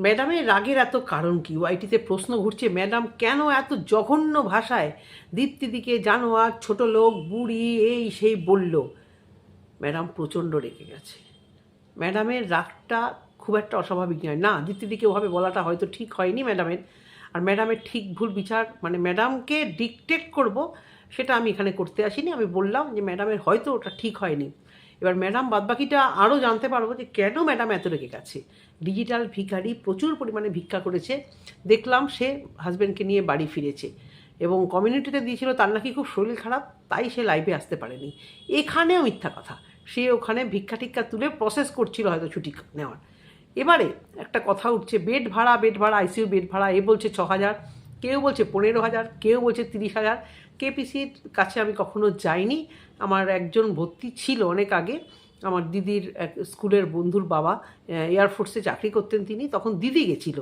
ম্যাডামের রাগের এত কারণ কি? ওয়াইটিতে প্রশ্ন ঘুরছে, ম্যাডাম, কেন এত জঘন্য ভাষায় দীপ্তিদিকে জানোয়ার, ছোট লোক, বুড়ি, এই, সেই বলল? ম্যাডাম প্রচণ্ড রেগে গেছে। ম্যাডামের রাগটা খুব একটা অস্বাভাবিক নয়। না, দীপ্তিদিকে ওভাবে বলাটা হয়তো ঠিক হয়নি ম্যাডামের। আর ম্যাডামের ঠিক ভুল বিচার মানে ম্যাডামকে ডিকটেট করব, সেটা আমি এখানে করতে আসিনি। আমি বললাম যে, ম্যাডামের হয়তো ওটা ঠিক হয়নি। এবার ম্যাডাম বাদবাকিটা আরও জানতে পারব যে কেন ম্যাডাম এত রেগে গেছে? ডিজিটাল ভিখারি প্রচুর পরিমাণে ভিক্ষা করেছে। দেখলাম সে হাজব্যান্ডকে নিয়ে বাড়ি ফিরেছে এবং কমিউনিটিতে দিয়েছিল তার নাকি খুব শরীর খারাপ, তাই সে লাইভে আসতে পারেনি। এখানেও মিথ্যা কথা। সে ওখানে ভিক্ষা টিক্ষা তুলে প্রসেস করছিল হয়তো ছুটি নেওয়ার। এবারে একটা কথা উঠছে বেড ভাড়া বেড ভাড়া আইসিইউ বেড ভাড়া, এ বলছে ছ হাজার, কেউ বলছে পনেরো হাজার, কেউ বলছে তিরিশ হাজার। কেপিসির কাছে আমি কখনো যাইনি। আমার একজন ভর্তি ছিল অনেক আগে। আমার দিদির এক স্কুলের বন্ধুর বাবা এয়ারফোর্সে চাকরি করতেন তিনি। তখন দিদি গেছিল।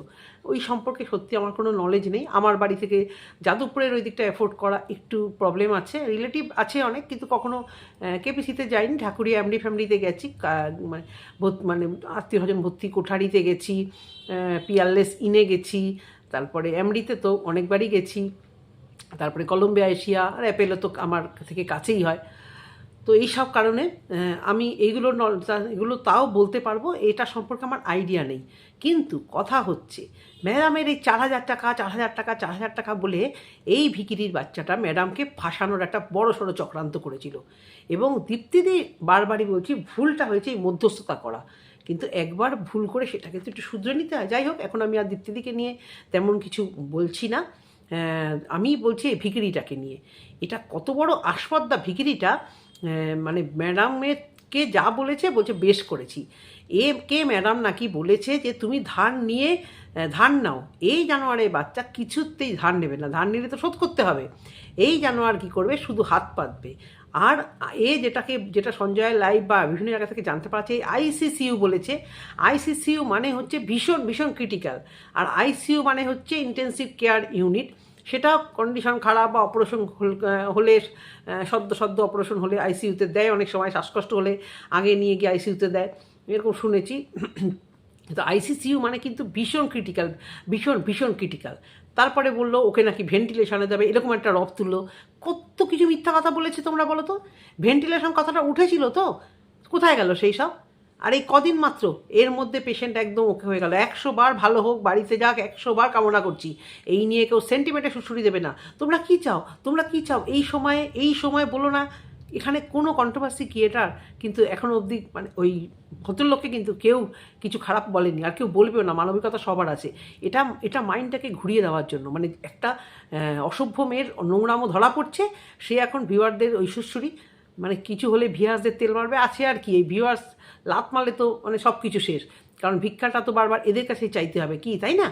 ওই সম্পর্কে সত্যি আমার কোনো নলেজ নেই। আমার বাড়ি থেকে যাদবপুরের ওই দিকটা অ্যাফোর্ড করা একটু প্রবলেম আছে। রিলেটিভ আছে অনেক, কিন্তু কখনো কেপিসিতে যাইনি। ঠাকুরিয়া এমডি ফ্যামিলিতে গেছি। মানে মানে আত্মীয় স্বজন ভর্তি কোঠারিতে গেছি পিয়ারলেস ইনে গেছি। তারপরে এমডিতে তো অনেকবারই গেছি। তারপরে কলম্বিয়া, এশিয়া, আর অ্যাপেলও তো আমার থেকে কাছেই হয়। তো এই সব কারণে আমি এইগুলো এগুলো তাও বলতে পারব, এটা সম্পর্কে আমার আইডিয়া নেই। কিন্তু কথা হচ্ছে, ম্যাডামের এই চার হাজার টাকা, চার হাজার টাকা, চার হাজার টাকা বলে এই ভিকিরির বাচ্চাটা ম্যাডামকে ফাঁসানোর একটা বড় সড়ো চক্রান্ত করেছিল। এবং দীপ্তিদি বারবারই বলছি, ভুলটা হয়েছে এই মধ্যস্থতা করা। কিন্তু একবার ভুল করে সেটাকে তো একটু শুধরে নিতে হয়। যাই হোক, এখন আমি আর দীপ্তিদিকে নিয়ে তেমন কিছু বলছি না। আমি বলছি এই ভিকিরিটাকে নিয়ে। এটা কত বড় আসপদ্দা ভিকিরিটা মানে ম্যাডামের কে যা বলেছে বলছে, বেশ করেছি। এ কে ম্যাডাম নাকি বলেছে যে, তুমি ধান নিয়ে ধান নাও। এই জানোয়ারের বাচ্চা কিছুতেই ধান নেবে না। ধান নিলে তো শোধ করতে হবে। এই জানোয়ার কি করবে? শুধু হাত পাতবে। আর এ যেটাকে, যেটা সঞ্জয় লাইভ বা বিভিন্ন জায়গা থেকে জানতে পারছে আইসিসিইউ বলেছে। আইসিসিইউ মানে হচ্ছে ভীষণ ভীষণ ক্রিটিক্যাল আর আইসিইউ মানে হচ্ছে ইন্টেন্সিভ কেয়ার ইউনিট সেটা কন্ডিশন খারাপ বা অপারেশন হলে সদ্য সদ্য অপারেশন হলে আইসিইউতে দেয়। অনেক সময় শ্বাসকষ্ট হলে আগে নিয়ে গিয়ে আইসিইউতে দেয়। এরকম শুনেছি। তো আইসিসিইউ মানে কিন্তু ভীষণ ক্রিটিক্যাল ভীষণ ভীষণ ক্রিটিক্যাল তারপরে বলল, ওকে নাকি ভেন্টিলেশনে দেবে এরকম একটা রব তুললো। কত কিছু মিথ্যা কথা বলেছে তোমরা বলো তো? ভেন্টিলেশন কথাটা উঠেছিল তো? কোথায় গেল সেই সব? আর এই কদিন মাত্র এর মধ্যে পেশেন্ট একদম ওকে হয়ে গেল। একশো বার ভালো হোক, বাড়িতে যাক, একশো বার কামনা করছি। এই নিয়ে কেউ সেন্টিমেন্টে সুশুরি দেবে না। তোমরা কি চাও? তোমরা কি চাও? এই সময়ে, এই সময় বলো না। এখানে কোনো কন্ট্রোভার্সি ক্রিয়েটার কিন্তু এখনও অবধি মানে ওই ভদ্রলোককে কিন্তু কেউ কিছু খারাপ বলেনি, আর কেউ বলবেও না, মানবিকতা সবার আছে। এটা এটা মাইন্ডটাকে ঘুরিয়ে দেওয়ার জন্য মানে একটা অসভ্য মেয়ের নোংরামও ধরা পড়ছে, সে এখন ভিউয়ারদের ওই সুশ্রী মানে কিছু হলে ভিউয়ার্সদের তেল মারবে, আছে আর কি, এই ভিউয়ার্স লাত মারলে তো মানে সব কিছু শেষ। কারণ ভিক্ষাটা তো বারবার এদের কাছেই চাইতে হবে, কি, তাই না?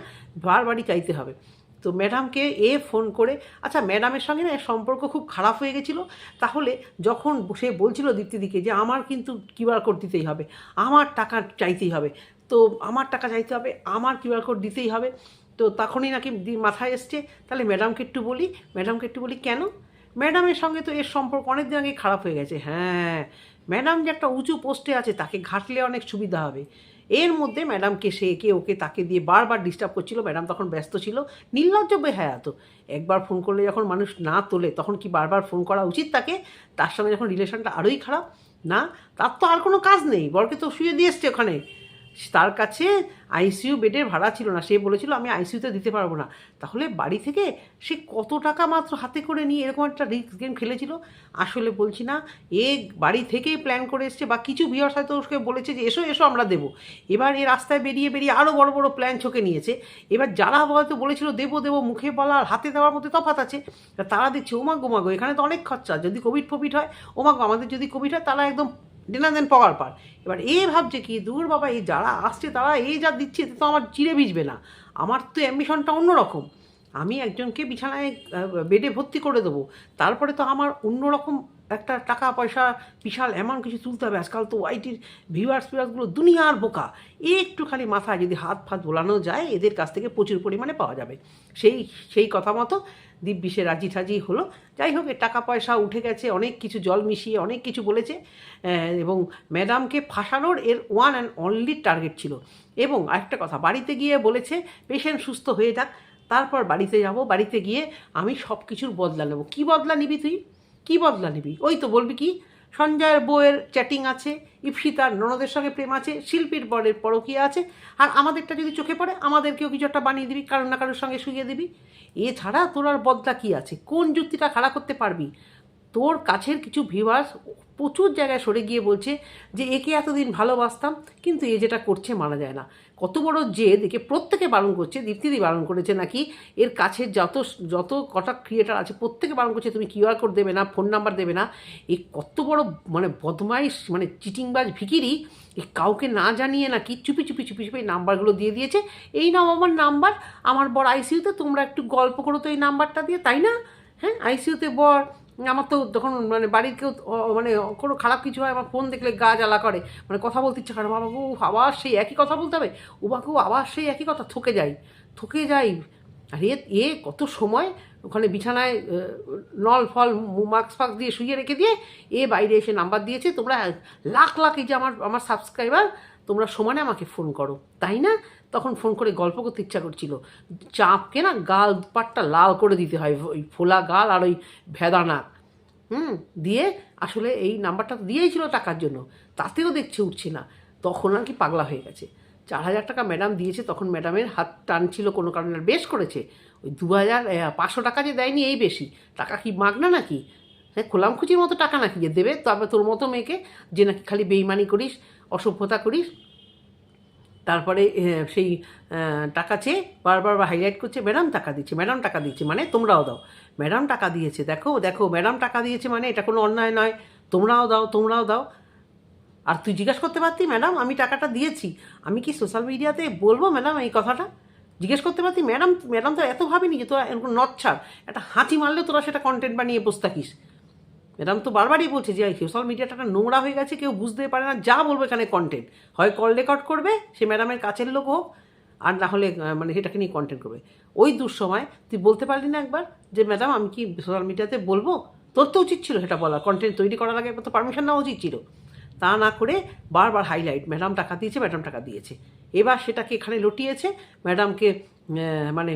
বারবারই চাইতে হবে। তো ম্যাডামকে এ ফোন করে আচ্ছা ম্যাডামের সঙ্গে না সম্পর্ক খুব খারাপ হয়ে গেছিল, তাহলে যখন সে বলছিল দীপ্তিদিকে যে আমার কিন্তু কিউআর কোড দিতেই হবে, আমার টাকা চাইতেই হবে, তো আমার টাকা চাইতে হবে, আমার কিউআর কোড দিতেই হবে, তো তখনই নাকি মাথায় এসছে, তাহলে ম্যাডামকে একটু বলি, ম্যাডামকে একটু বলি, কেন? ম্যাডামের সঙ্গে তো এর সম্পর্ক অনেক দিন আগে খারাপ হয়ে গেছে হ্যাঁ ম্যাডাম যে একটা উঁচু পোস্টে আছে, তাকে ঘাটলে অনেক সুবিধা হবে। এর মধ্যে ম্যাডামকে সে একে ওকে, তাকে দিয়ে বারবার ডিস্টার্ব করছিল ম্যাডাম তখন ব্যস্ত ছিল, নির্লজ্জ বেহায়াত। একবার ফোন করলে যখন মানুষ না তোলে, তখন কি বারবার ফোন করা উচিত তাকে? তার সঙ্গে যখন রিলেশনটা আরোই খারাপ? না, তার তো আর কোনো কাজ নেই, বরকে তো শুয়ে দিয়ে এসছে ওখানে। তার কাছে আইসিইউ বেডের ভাড়া ছিল না। সে বলেছিল, আমি আইসিইউতে দিতে পারব না। তাহলে বাড়ি থেকে সে কত টাকা মাত্র হাতে করে নিয়ে এরকম একটা রিস্ক গেম খেলেছিল? আসলে বলছি না, এ বাড়ি থেকেই প্ল্যান করে এসছে বা কিছু ভিওর্স হয়তো ওকে বলেছে যে, এসো এসো, আমরা দেবো। এবার এ রাস্তায় বেরিয়ে বেরিয়ে আরও বড় বড় প্ল্যান ছকে নিয়েছে। এবার যারা হয়তো বলেছিল, দেবো দেবো, মুখে বলা, হাতে দেওয়ার মধ্যে তফাৎ আছে। তারা দেখছে ওমাগো মাগো এখানে তো অনেক খরচা। যদি কোভিড ফোভিড হয় ওমাগো আমাদের যদি কোভিড হয়, তারা একদম দেনা দেন পগার পার এবার এ ভাবছে কি, দূর বাবা, এই যারা আসছে তারা এই যা দিচ্ছে, এতে তো আমার চিড়ে ভিজবে না। আমার তো অ্যাম্বিশনটা অন্যরকম। আমি একজনকে বিছানায় বেডে ভর্তি করে দেবো। তারপরে তো আমার অন্যরকম একটা টাকা, পয়সা, বিশাল এমন কিছু তুলতে হবে। আজকাল তো ওয়াইটির ভিউয়ার্স ফিউয়ার্সগুলো দুনিয়ার বোকা। একটুখানি মাথায় যদি হাত ফাত বোলানো যায়, এদের কাছ থেকে প্রচুর পরিমাণে পাওয়া যাবে। সেই সেই কথা মতো দিব্যিসে রাজি ঠাজি হলো। যাই হোক টাকা পয়সা উঠে গেছে, অনেক কিছু জল মিশিয়ে অনেক কিছু বলেছে এবং ম্যাডামকে ফাঁসানোর এর ওয়ান অ্যান্ড অনলি টার্গেট ছিল। এবং আরেকটা কথা, বাড়িতে গিয়ে বলেছে পেশেন্ট সুস্থ হয়ে যাক, তারপর বাড়িতে যাব, বাড়িতে গিয়ে আমি সব কিছুর বদলা নেব। কী বদলা নিবি তুই? কী বদলা নিবি? ওই তো বলবি কি সঞ্জয়ের বউয়ের চ্যাটিং আছে ইপসিতার ননদের সঙ্গে প্রেম আছে, শিল্পীর বরের পরকীয়া আছে, আর আমাদেরটা যদি চোখে পড়ে, আমাদেরকেও কিছু একটা বানিয়ে দিবি, কারোর না কারোর সঙ্গে শুয়ে দিবি। এছাড়া তোর আর বদলা কী আছে? কোন যুক্তিটা খাড়া করতে পারবি? তোর কাছের কিছু ভিউয়ার্স প্রচুর জায়গায় সরে গিয়ে বলছে যে, একে এতদিন ভালোবাসতাম, কিন্তু এ যেটা করছে মানা যায় না। কত বড় জেদ, একে প্রত্যেকে বারণ করছে, দীপ্তিদি বারণ করেছে নাকি? এর কাছে যত যত কটা ক্রিয়েটার আছে, প্রত্যেকে বারণ করছে, তুমি কিউআর কোড দেবে না ফোন নাম্বার দেবে না। এ কত বড় মানে বদমাইশ মানে চিটিংবাজ ভিকিরি এই কাউকে না জানিয়ে নাকি চুপি চুপি চুপি চুপি নাম্বারগুলো দিয়ে দিয়েছে। এই নাও আমার নাম্বার, আমার বর আইসিইউতে তোমরা একটু গল্প করো তো এই নাম্বারটা দিয়ে, তাই না? হ্যাঁ আইসিইউতে বর। আমার তো যখন মানে বাড়ির কেউ মানে কোনো খারাপ কিছু হয়, আমার ফোন দেখলে গা জ্বালা করে। মানে কথা বলতে ইচ্ছা করে বাবা ও আবার সেই একই কথা বলতে হবে? ও বাবু আবার সেই একই কথা, থকে যাই। থকে যাই। আর এ এ কত সময় ওখানে বিছানায় নল, ফল মাস্ক ফাক্স দিয়ে শুয়ে রেখে দিয়ে এ বাইরে এসে নাম্বার দিয়েছে, তোমরা লাখ লাখ এই যে আমার আমার সাবস্ক্রাইবার তোমরা সমানে আমাকে ফোন করো। তাই না? তখন ফোন করে গল্প করতে ইচ্ছা করছিল। চাপকে না গাল পাটটা লাল করে দিতে হয়, ওই ফোলা গাল আর ওই ভেদা নাক হুম, দিয়ে আসলে এই নাম্বারটা দিয়েই ছিল টাকার জন্য। তাতেও দেখছে উঠছে না। তখন আর কি পাগলা হয়ে গেছে। চার হাজার টাকা ম্যাডাম দিয়েছে, তখন ম্যাডামের হাত টানছিল কোনো কারণে আর বেশ করেছে। ওই দু হাজার পাঁচশো টাকা যে দেয়নি এই বেশি। টাকা কি মাগনা নাকি? হ্যাঁ খোলামখুচির মতো টাকা নাকি যে দেবে? তবে তোর মতো মেয়েকে যে নাকি খালি বেইমানি করিস, অসভ্যতা করিস তারপরে সেই টাকা চেয়ে বারবার হাইলাইট করছে, ম্যাডাম টাকা দিচ্ছে, ম্যাডাম টাকা দিচ্ছে মানে তোমরাও দাও। ম্যাডাম টাকা দিয়েছে, দেখো দেখো, ম্যাডাম টাকা দিয়েছে মানে এটা কোনো অন্যায় নয়, তোমরাও দাও তোমরাও দাও। আর তুই জিজ্ঞাসা করতে পারতি, ম্যাডাম, আমি টাকাটা দিয়েছি, আমি কি সোশ্যাল মিডিয়াতে বলব, ম্যাডাম, এই কথাটা? জিজ্ঞেস করতে পারতি, ম্যাডাম ম্যাডাম তো এত ভাবিনি যে তোরা এরকম নট ছাড় একটা হাঁচি মারলে তোরা সেটা কন্টেন্ট বানিয়ে বসে থাকিস। ম্যাডাম তো বারবারই বলছে যে সোশ্যাল মিডিয়াটা একটা নোংরা হয়ে গেছে, কেউ বুঝতে পারে না যা বলবে এখানে কন্টেন্ট হয় কল রেকর্ড করবে, সে ম্যাডামের কাছের লোক হোক, আর না হলে মানে সেটাকে নিয়ে কন্টেন্ট করবে। ওই দুঃসময় তুই বলতে পারলি না একবার যে, ম্যাডাম, আমি কি সোশ্যাল মিডিয়াতে বলব? তোর তো উচিত ছিল সেটা বলা কন্টেন্ট তৈরি করার আগে তো পারমিশন নেওয়া উচিত ছিল। তা না করে বারবার হাইলাইট ম্যাডাম টাকা দিয়েছে, ম্যাডাম টাকা দিয়েছে। এবার সেটাকে এখানে লটিয়েছে, ম্যাডামকে মানে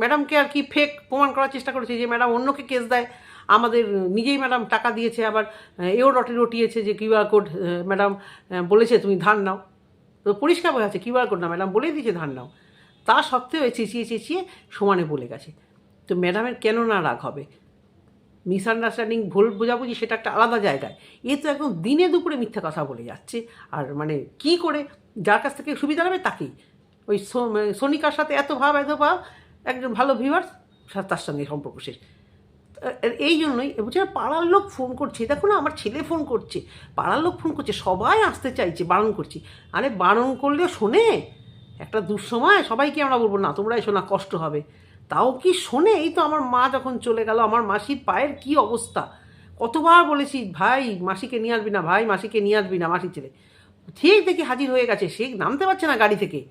ম্যাডামকে আর কি ফেক প্রমাণ করার চেষ্টা করেছে যে, ম্যাডাম অন্যকে কেস দেয়। আমাদের নিজেই ম্যাডাম টাকা দিয়েছে, আবার এও রটে রটিয়েছে যে কিউআর কোড ম্যাডাম বলেছে তুমি ধান নাও। তো পরিষ্কার বোঝা যাচ্ছে, কিউআর কোড না, ম্যাডাম বলেই দিয়েছে ধান নাও। তা সত্ত্বেও চেঁচিয়ে চেঁচিয়ে সমানে বলে গেছে। তো ম্যাডামের কেন না রাগ হবে? মিসআন্ডারস্ট্যান্ডিং, ভুল বোঝাবুঝি সেটা একটা আলাদা জায়গায়। এ তো একদম দিনে দুপুরে মিথ্যা কথা বলে যাচ্ছে। আর মানে কি করে? যার কাছ থেকে সুবিধা নেবে তাকেই। ওই মানে সোনিকার সাথে এত ভাব এত ভাব, একজন ভালো ভিউয়ার্স তার সঙ্গে সম্পর্ক শেষ। এই জন্যই বুঝছে পাড়ার লোক ফোন করছে। দেখো না, আমার ছেলে ফোন করছে। পাড়ার লোক ফোন করছে, সবাই আসতে চাইছে, বারণ করছি। আরে, বারণ করলেও শোনে? একটা দুঃসময়, সবাইকে আমরা বলব, না তোমরা এসো না কষ্ট হবে। তাও কি শোনে? এই তো আমার মা যখন চলে গেল, আমার মাসির পায়ের কি অবস্থা? কতবার বলেছি, ভাই, মাসিকে নিয়ে আসবি না, ভাই, মাসিকে নিয়ে আসবি না, মাসির ছেলে। ঠিক দেখি হাজির হয়ে গেছে, সে নামতে পারছে না গাড়ি থেকে।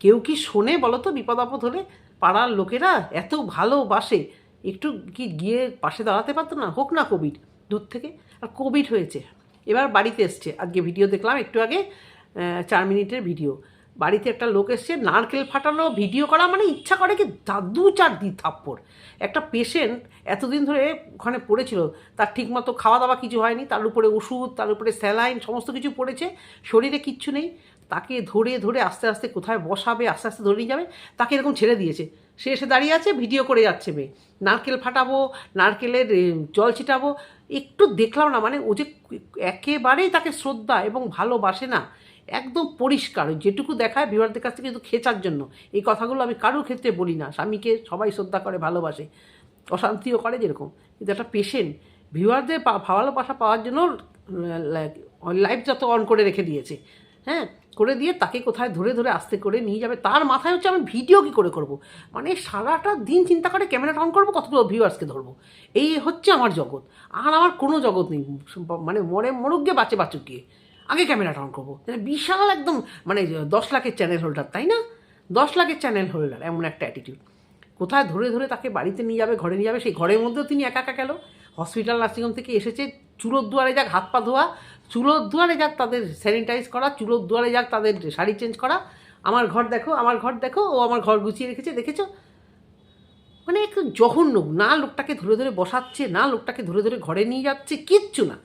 কেউ কি শোনে বলো তো, বিপদ আপদ হলে? পাড়ার লোকেরা এত ভালোবাসে। একটু কি গিয়ে পাশে দাঁড়াতে পারতো না? হোক না কোভিড, দূর থেকে। আর কোভিড হয়েছে। এবার বাড়িতে এসছে। আজকে ভিডিও দেখলাম একটু আগে চার মিনিটের ভিডিও। বাড়িতে একটা লোক এসছে, নারকেল ফাটানো, ভিডিও করা মানে ইচ্ছা করে কি দাদু চার দি থাপ্পড়। একটা পেশেন্ট এতদিন ধরে ওখানে পড়েছিল, তার ঠিকমতো খাওয়া দাওয়া কিছু হয়নি, তার উপরে ওষুধ, তার উপরে স্যালাইন, সমস্ত কিছু পড়েছে, শরীরে কিচ্ছু নেই। তাকে ধরে ধরে আস্তে আস্তে কোথায় বসাবে, আস্তে আস্তে ধরে যাবে, তাকে এরকম ছেড়ে দিয়েছে। সে এসে দাঁড়িয়ে আছে, ভিডিও করে যাচ্ছে মেয়ে। নারকেল ফাটাবো, নারকেলের জল ছিটাবো। একটু দেখলাম না মানে ও যে একেবারেই তাকে শ্রদ্ধা এবং ভালোবাসে না, একদম পরিষ্কার। যেটুকু দেখায় বিবারদের কাছ থেকে কিন্তু খেচার জন্য। এই কথাগুলো আমি কারোর ক্ষেত্রে বলি না। স্বামীকে সবাই শ্রদ্ধা করে, ভালোবাসে, অশান্তিও করে যেরকম। কিন্তু একটা পেশেন্ট ভিউয়ারদের ভালোবাসা পাওয়ার জন্য লাইভ যত অন করে রেখে দিয়েছে। হ্যাঁ করে দিয়ে তাকে কোথায় ধরে ধরে আস্তে করে নিয়ে যাবে, তার মাথায় হচ্ছে আমি ভিডিও কী করে করব? মানে সারাটা দিন চিন্তা করে ক্যামেরাটা অন করব, কতগুলো ভিউয়ার্সকে ধরবো? এই হচ্ছে আমার জগৎ। আর আমার কোনো জগৎ নেই মানে মরে মরুক গিয়ে বাচ্চে বাচ্চুক গিয়ে। আগে ক্যামেরাটা অন করব। মানে বিশাল একদম মানে দশ লাখের চ্যানেল হোল্ডার তাই না? দশ লাখের চ্যানেল হোল্ডার এমন একটা অ্যাটিটিউড কোথায় ধরে ধরে তাকে বাড়িতে নিয়ে যাবে, ঘরে নিয়ে যাবে, সেই ঘরের মধ্যেও তিনি একা একা গেল। হসপিটাল নার্সিংহোম থেকে এসেছে চুলোর দুয়ারে যাক, হাত পা ধোয়া, চুলোর দুয়ারে যাক তাদের স্যানিটাইজ করা, চুলোর দুয়ারে যাক তাদের শাড়ি চেঞ্জ করা। আমার ঘর দেখো, আমার ঘর দেখো, ও আমার ঘর গুছিয়ে রেখেছে, দেখেছ? মানে একটু জঘন্য, না লোকটাকে ধরে ধরে বসাচ্ছে, না লোকটাকে ধরে ধরে ঘরে নিয়ে যাচ্ছে, কিচ্ছু না।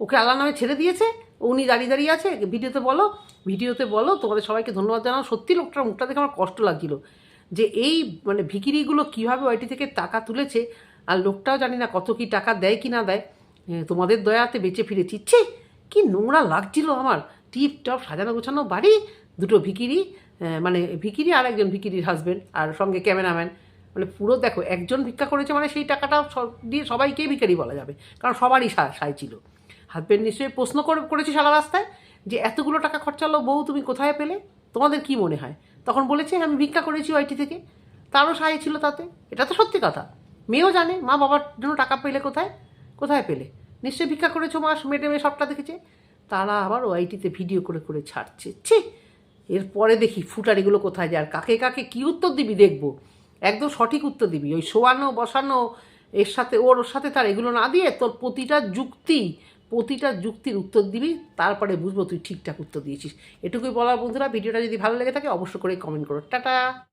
ওকে আল্লাহ নামে ছেড়ে দিয়েছে, উনি দাঁড়িয়ে দাঁড়িয়ে আছে ভিডিওতে বলো ভিডিওতে বলো, তোমাদের সবাইকে ধন্যবাদ জানাও। সত্যি লোকটার মুখটা দেখে আমার কষ্ট লাগছিল যে এই মানে ভিকিরিগুলো কীভাবে ওইটি থেকে টাকা তুলেছে, আর লোকটাও জানি না কত কি টাকা দেয় কি না দেয়। তোমাদের দয়াতে বেঁচে ফিরেছি। ছি, কি নোংরা লাগছিল আমার। টিপ টপ সাজানো গোছানো বাড়ি, দুটো ভিকিরি মানে ভিকিরি আর একজন ভিকিরির হাজবেন্ড আর সঙ্গে ক্যামেরাম্যান মানে পুরো দেখো, একজন ভিক্ষা করেছে মানে সেই টাকাটা দিয়ে সবাইকেই ভিখারি বলা যাবে, কারণ সবারই সায় ছিল। হাজবেন্ড নিশ্চয়ই প্রশ্ন করে, করেছে সারা রাস্তায় যে, এতগুলো টাকা খরচা হলো, বউ তুমি কোথায় পেলে? তোমাদের কি মনে হয়? তখন বলেছে, আমি ভিক্ষা করেছি ওইটি থেকে। তারও সায় ছিল তাতে। এটা তো সত্যি কথা। মেয়েও জানে মা বাবার জন্য টাকা পেলে কোথায়? কোথায় পেলে? নিশ্চয়ই ভিক্ষা করেছ মাস মেটে মেয়ে সবটা দেখেছে? তারা আবার ওআইটিতে ভিডিও করে করে ছাড়ছে। ছি! এরপরে দেখি ফুটারিগুলো কোথায় যায় আর কাকে কাকে কী উত্তর দিবি দেখব। একদম সঠিক উত্তর দিবি। ওই শোয়ানো, বসানো, এর সাথে ওর ওর সাথে তার এগুলো না দিয়ে তোর প্রতিটা যুক্তি, প্রতিটা যুক্তির উত্তর দিবি, তারপরে বুঝব তুই ঠিকঠাক উত্তর দিয়েছিস। এটুকুই বলার বন্ধুরা, ভিডিওটা যদি ভালো লেগে থাকে অবশ্য করে কমেন্ট করো। টাটা!